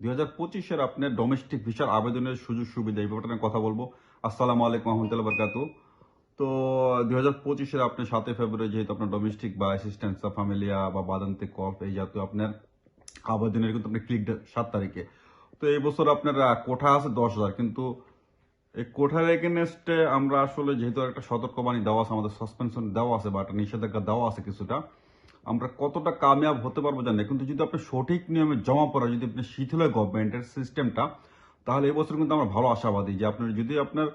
দুই হাজার পঁচিশের আপনার ডোমেস্টিক ভিসার আবেদনের সুযোগ সুবিধা এই ব্যাপারটা কথা বলব। আসসালামু আলাইকুম রহমতুল্লাহ বরকাত। তো দুই হাজার পঁচিশের আপনার সাতই ফেব্রুয়ারি যেহেতু আপনার ডোমেস্টিক বা অ্যাসিস্ট্যান্স ফ্যামিলিয়া বা বাদান্তে কফ এই জাতীয় আপনার আবেদনের কিন্তু আপনি ক্লিক সাত তারিখে। তো এই বছর আপনার কোঠা আছে দশ হাজার, কিন্তু এই কোঠার এগেনস্টে আমরা আসলে যেহেতু একটা সতর্কবাণী দেওয়া আছে, আমাদের সাসপেনশন দেওয়া আছে বা একটা নিষেধাজ্ঞা দেওয়া আছে কিছুটা আমরা কতটা কামিয়াব হতে পারব জানি কিন্তু যদি আপনি সঠিক নিয়মে জমা পড়া, যদি আপনি শিথিল হয় গভর্নমেন্টের সিস্টেমটা, তাহলে এবছর কিন্তু আমরা ভালো আশাবাদী যে আপনার, যদি আপনার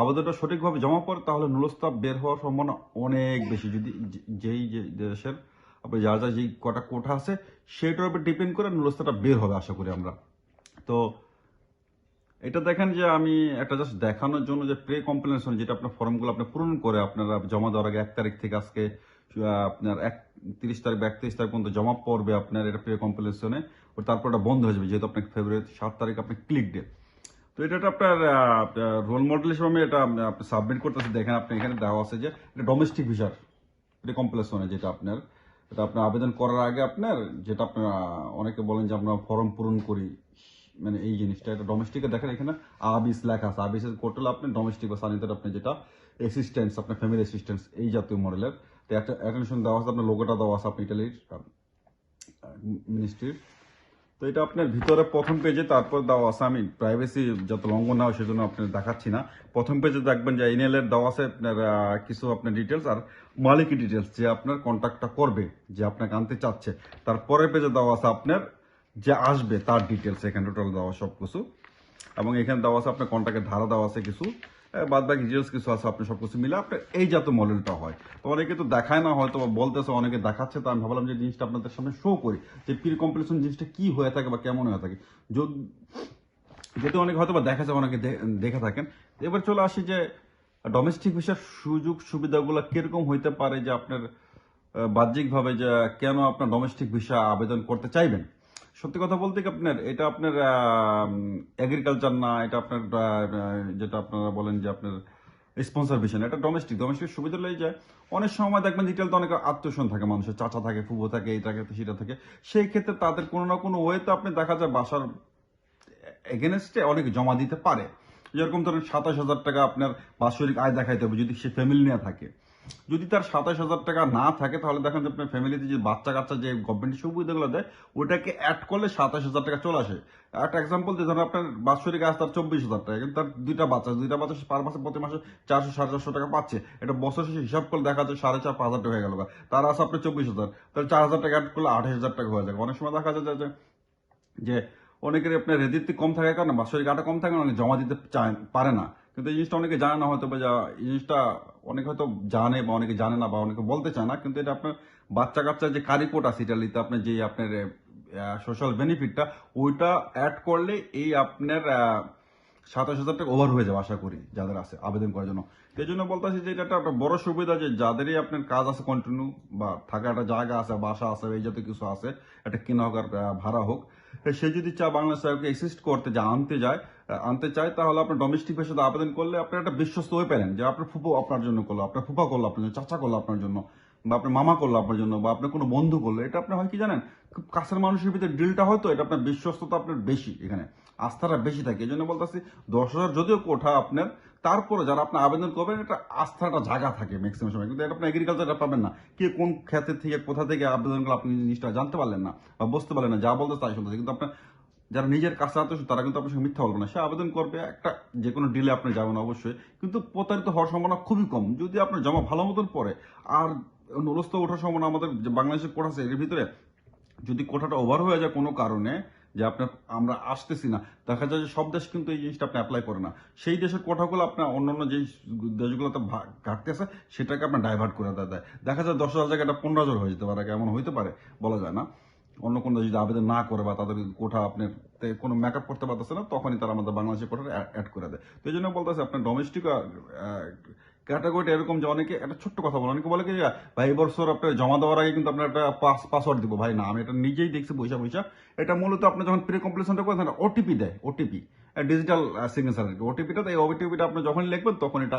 আবেদনটা সঠিকভাবে জমা পড়ে, তাহলে নুলস্তাব বের হওয়ার সম্ভাবনা অনেক বেশি। যদি যেই, যে দেশের আপনি যার যা যেই কটা কোঠা আছে, সেটার উপর ডিপেন্ড করে নুলস্তাটা বের হবে আশা করি আমরা। তো এটা দেখেন যে আমি একটা জাস্ট দেখানোর জন্য যে প্রে কমপ্লেনেশন যেটা আপনার ফর্মগুলো আপনি পূরণ করে আপনারা জমা দেওয়ার আগে এক তারিখ থেকে আজকে আপনার এক তিরিশ তারিখ বা একত্রিশ তারিখ পর্যন্ত জমা পড়বে আপনার এটা প্রে কমপ্লেনেশনে তারপর এটা বন্ধ হয়ে যাবে, যেহেতু আপনার ফেব্রুয়ারি সাত তারিখ আপনি ক্লিক ডে তো এটা আপনার রোল মডেল হিসেবে আমি এটা আপনি সাবমিট করতেছি, দেখেন আপনি এখানে দেওয়া আছে যে এটা ডোমেস্টিক ভিসার প্রি কমপ্লেশনে যেটা আপনার, এটা আপনার আবেদন করার আগে আপনার যেটা আপনার অনেকে বলেন যে আমরা ফর্ম পূরণ করি মানে এই জিনিসটা, এটা ডোমেস্টিকে দেখেন এখানে আবিস লেখা আছে আবিস কোর্টাল আপনি ডোমেস্টিক বা সানিটার আপনি যেটা অ্যাসিস্ট্যান্স আপনার ফ্যামিলি অ্যাসিস্ট্যান্স এই জাতীয় মডেলের তো একটা অ্যাটেনশন দেওয়া আছে, আপনার লোগোটা দেওয়া আছে, আপনি ইটালির মিনিস্ট্রির তো এটা আপনার ভিতরে প্রথম পেজে তারপর দেওয়া আছে, আমি প্রাইভেসি যত লঙ্ঘন না হয় সেজন্য আপনার দেখাচ্ছি না। প্রথম পেজে দেখবেন যে ইমেলের দেওয়া আছে, আপনার কিছু আপনার ডিটেলস আর মালিকি ডিটেলস যে আপনার কন্ট্যাক্টটা করবে, যে আপনাকে আনতে চাচ্ছে। তারপরের পেজে দেওয়া আছে আপনার যে আসবে, তার ডিটেলস এখানে টোটাল দেওয়া সব কিছু এবং এখানে দেওয়া আছে আপনার কন্ট্যাক্টের ধারা, দেওয়া আছে কিছু। বাদ বাকি ডিটেলস কিছু আছে, আপনি সব কিছু মিলে আপনার এই জাতীয় মডেলটা হয়। তো অনেকে তো দেখায় না, হয়তো বা বলতেছে, অনেকে দেখাচ্ছে, তো আমি ভাবলাম যে জিনিসটা আপনাদের সামনে শো করি, যে প্রি কম্পিটিশন জিনিসটা কি হয়ে থাকে বা কেমন হয়ে থাকে। যদি, যেহেতু অনেকে হয়তো বা দেখাচ্ছে, অনেকে দে- দেখে থাকেন। এবার চলে আসি যে ডোমেস্টিক ভিসার সুযোগ সুবিধাগুলো কীরকম হইতে পারে যে আপনার বাহ্যিকভাবে যে কেন আপনার ডোমেস্টিক ভিসা আবেদন করতে চাইবেন? সত্যি কথা বলতে কি আপনার, এটা আপনার এগ্রিকালচার না, এটা আপনার যেটা আপনারা বলেন যে আপনার স্পন্সর ভিসা না এটা ডোমেস্টিক ডোমেস্টিক সুবিধা লেগে যায়। অনেক সময় দেখবেন ডিটেল তো অনেক আত্মীয়স্বজন থাকে, মানুষের চাচা থাকে, ফুবো থাকে এই থাকে, সেটা থাকে। সেই ক্ষেত্রে তাদের কোনো না কোনো ওয়েতে আপনি দেখা যায় বাসার এগেনস্টে অনেক জমা দিতে পারে। যেরকম ধরেন সাতাশ হাজার টাকা আপনার বাৎসরিক আয় দেখাইতে হবে যদি সে ফ্যামিলি নিয়ে থাকে। যদি তার সাতাশ হাজার টাকা না থাকে, তাহলে দেখেন যে আপনার ফ্যামিলিতে যে বাচ্চা কাচ্চা যে গভর্নমেন্ট সুবিধাগুলো দেয়, ওটাকে অ্যাড করলে সাতাশ হাজার টাকা চলে আসে। একটা এক্সাম্পল দিয়ে ধরেন আপনার বাৎসরিক আয় তার চব্বিশ হাজার টাকা, কিন্তু তার দুইটা বাচ্চা দুইটা বাচ্চা পার মাসে, প্রতি মাসে চারশো, সাড়ে চারশো টাকা পাচ্ছে। এটা বছর শেষে হিসাব করলে দেখা যায় সাড়ে চার, পাঁচ হাজার টাকা হয়ে গেল। তার আছে আপনার চব্বিশ হাজার তাহলে চার হাজার টাকা অ্যাড করলে আঠাশ হাজার টাকা হয়ে যায়। অনেক সময় দেখা যায় যে- যে অনেকের আপনার রেদিত্তি কম থাকার কারণে বাৎসরিক আটা কম থাকে, অনেকে জমা দিতে চায়, পারে না। কিন্তু এই জিনিসটা অনেকে জানে না হয়তো বা এই জিনিসটা অনেকে হয়তো জানে বা অনেকে জানে না বা অনেকে বলতে চায় না, কিন্তু এটা আপনার বাচ্চা কাচ্চার যে কারিপোর্ট আছে ইটালিতে, আপনার যে আপনার সোশ্যাল বেনিফিটটা ওইটা অ্যাড করলে এই আপনার সাতাশ হাজার টাকা ওভার হয়ে যাবে আশা করি যাদের আছে, আবেদন করার জন্য। এই জন্য বলতেছি যে এটা একটা বড় সুবিধা যে যাদেরই আপনার কাজ আছে কন্টিনিউ বা থাকা একটা জায়গা আছে, বাসা আছে, এই জাতীয় কিছু আছে, একটা কেনা হোক ভাড়া হোক। সে যদি চা বাংলা সাহেবকে এক্সিস্ট করতে যা আনতে যায় আনতে চায়, তাহলে আপনার ডোমেস্টিক ভাষাতে আবেদন করলে আপনি একটা বিশ্বস্ত হয়ে পেলেন যে আপনার ফুপু আপনার জন্য করল, আপনার ফুফা করল আপনার জন্য, চাচা করল আপনার জন্য। বা আপনার মামা করল আপনার জন্য বা আপনার কোনো বন্ধু করল, এটা আপনার হয় কি জানেন? খুব কাছের মানুষের ভিতরে ডিলটা হয়তো এটা আপনার বিশ্বস্ততা আপনার বেশি এখানে, আস্থাটা বেশি থাকে। এই জন্য বলতেছি, দশ হাজার যদিও কোঠা আপনার, তারপরে যারা আপনি আবেদন করবেন, এটা আস্থাটা জায়গা থাকে ম্যাক্সিমাম সময়। কিন্তু এটা আপনি এগ্রিকালচারটা পাবেন না। কে কোন ক্ষেত্রে থেকে, কোথা থেকে আবেদন করলে আপনি জিনিসটা জানতে পারলেন না বা বুঝতে পারলেন না, যা বলতে তাই শুনতেছে। কিন্তু আপনার যারা নিজের কাছে আত্মীয় তারা কিন্তু আপনার সঙ্গে মিথ্যা বলবে না। সে আবেদন করবে, একটা যে কোনো ডিলে আপনি যাবেন অবশ্যই। কিন্তু প্রতারিত হওয়ার সম্ভাবনা খুবই কম। যদি আপনার জমা ভালো মতন পড়ে, আর নরস্ত ওঠার সম্ভাবনা আমাদের যে বাংলাদেশের কোঠা আছে, এর ভিতরে যদি কোঠাটা ওভার হয়ে যায় কোনো কারণে, যে আপনার, আমরা আসতেছি না, দেখা যায় যে সব দেশ কিন্তু এই জিনিসটা আপনি অ্যাপ্লাই করে না। সেই দেশের কোঠাগুলো আপনার অন্যান্য যেই দেশগুলোতে ভা- ঘাটতি আছে, সেটাকে আপনার ডাইভার্ট করে দেয় দেখা যায় দশ হাজার জায়গাটা পনেরো হাজার হয়ে যেতে পারে, এমন হইতে পারে, বলা যায় না। অন্য কোনো যদি আবেদন না করে বা তাদের কোঠা আপনার কোনো মেকআপ করতে পারতেছে না, তখনই তারা আমাদের বাংলাদেশের কোঠা অ্যাড করে দেয়। তো এই জন্য বলতেছে, আপনার ডোমেস্টিক ক্যাটাগরিটা এরকম যে অনেকে, একটা ছোট্ট কথা বলে, অনেকে বলে কি ভাই বছর আপনার জমা দেওয়ার আগে কিন্তু আপনার একটা পাস পাসওয়ার্ড দিব। ভাই, না, আমি এটা নিজেই দেখছি বৈশা বৈশা এটা মূলত আপনি যখন প্রি কমপ্লিশনটা করেন ওটিপি দেয় ওটিপি ডিজিটাল সিগনেচার আর কি। ওটিপিটা এই ওটিপিটা আপনি যখন লিখবেন, তখন এটা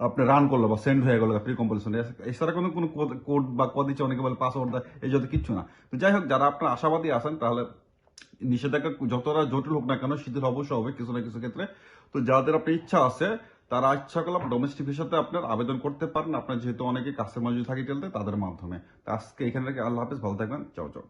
আপনি রান করল বা সেন্ড হয়ে গেল প্রি কম্পোজিশন এছাড়া কোনো কোনো কোড বা কদ দিচ্ছে, অনেকে বলে পাসওয়ার্ড দেয়, এই যত কিচ্ছু না। তো যাই হোক, যারা আপনার আশাবাদী আছেন, তাহলে নিষেধাজ্ঞা যতটা জটিল হোক না কেন, শিথিল অবশ্যই হবে কিছু না কিছু ক্ষেত্রে। তো যাদের আপনার ইচ্ছা আছে তারা ইচ্ছা করলে ডোমেস্টিক ভিসাতে আপনার আবেদন করতে পারেন। আপনার যেহেতু অনেকে কাস্টমার যদি থাকে চলতে তাদের মাধ্যমে। আজকে এখানে রেখে আল্লাহ হাফিজ, ভালো থাকবেন। চাও চাও